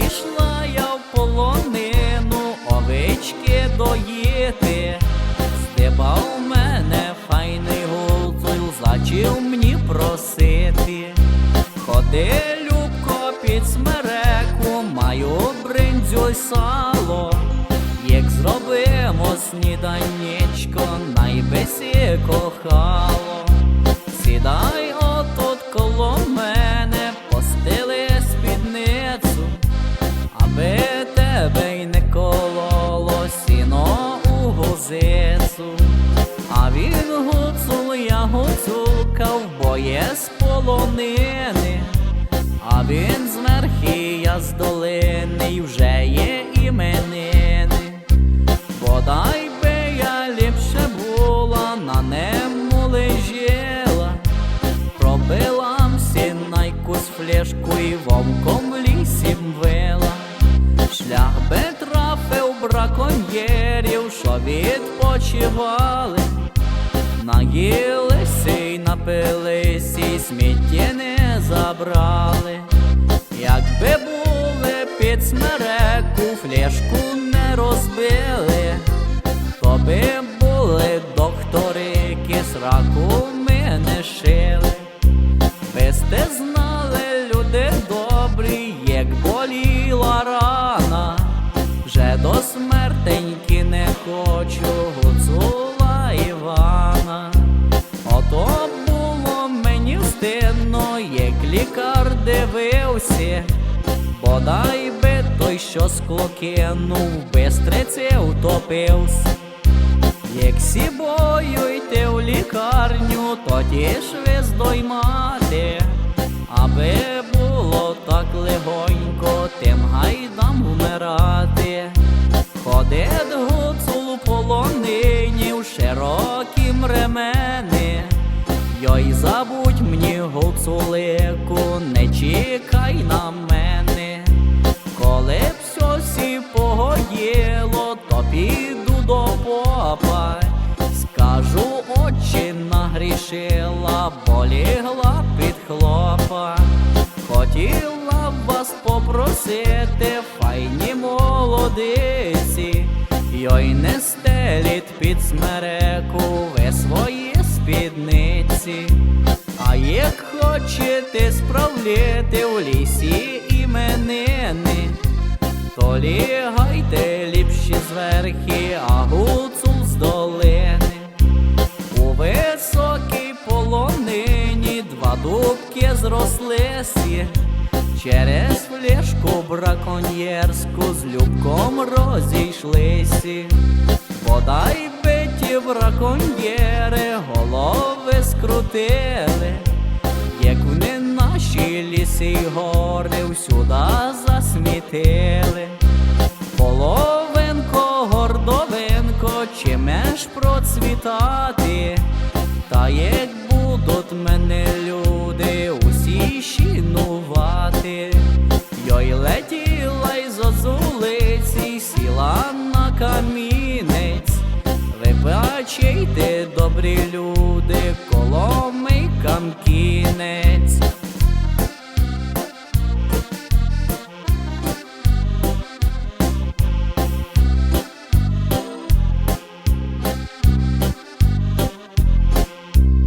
Пішла я в полонину, овечки доїти, Стебав мене файний гуцул, зачив мені просити. Ходи, любко, під смереку, маю бриндзю й сало. Як зробимо сніданечко, найбесі кохало. З полонини. А він з верхи, з долини, й вже є іменини. Бодай би я ліпше була, на нему лежала, пробила на якусь флешку і вовком лісі вила. Шлях би трафив браконьєрів, що відпочивали, наїлися й напилися, і сміття не забрали. Якби були під смереку, флешку не розбили, то би були докторики, сраку ми не шили. Ви сте знали, люди добрі, як боліла рана, вже до смертеньки як лікар дивився, бодай би той, що склокинув, бистриці втопився. Як сібою йти в лікарню, тоді ж ви здоймати, аби було так легонько, тим гайдам вмирати. Ходить гуцул полонині в широкім ремени. Йой, забудь мені гуцулику, не чекай на мене. Коли б сьосі погоділо, то піду до попа. Скажу, очі нагрішила, бо лігла під хлопа. Хотіла б вас попросити, файні молодиці, Йой не стеліть під смереку хочете справляти в лісі іменини, то лягайте ліпші зверхи, а гуцул з долини. У високій полонині два дубки зрослися, через флешку браконьєрську з любком розійшлися. Бодай би ті браконьєри голови скрутили, наші ліси й гори всюди засмітили. Половинко, гордовинко, чимеш процвітати, та як будуть мене люди усі щінувати, Йой летіла й зозулиці, сіла на камінець. Ви бачите, добрі люди, коломийкам кінець.